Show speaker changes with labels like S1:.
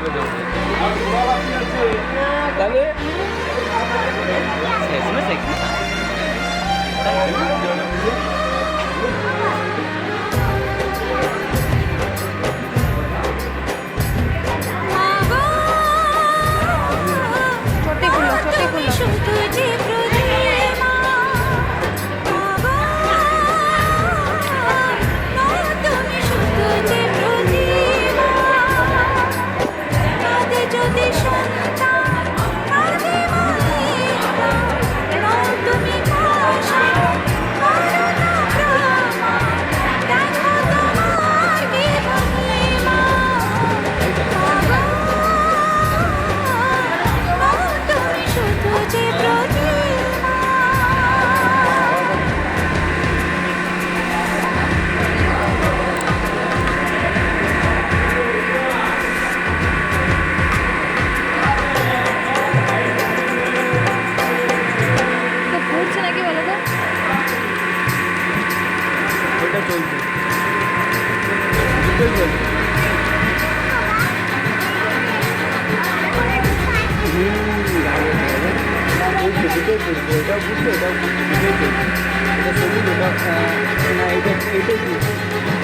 S1: পালিয়ে দেবো তাহলে চলছে দুটোই চলছে দুটোই চলছে এটাও বুঝছ এটাও বুঝছ দুটোই চলছে এটা সবুজ এটা এটা এটাই বুঝছ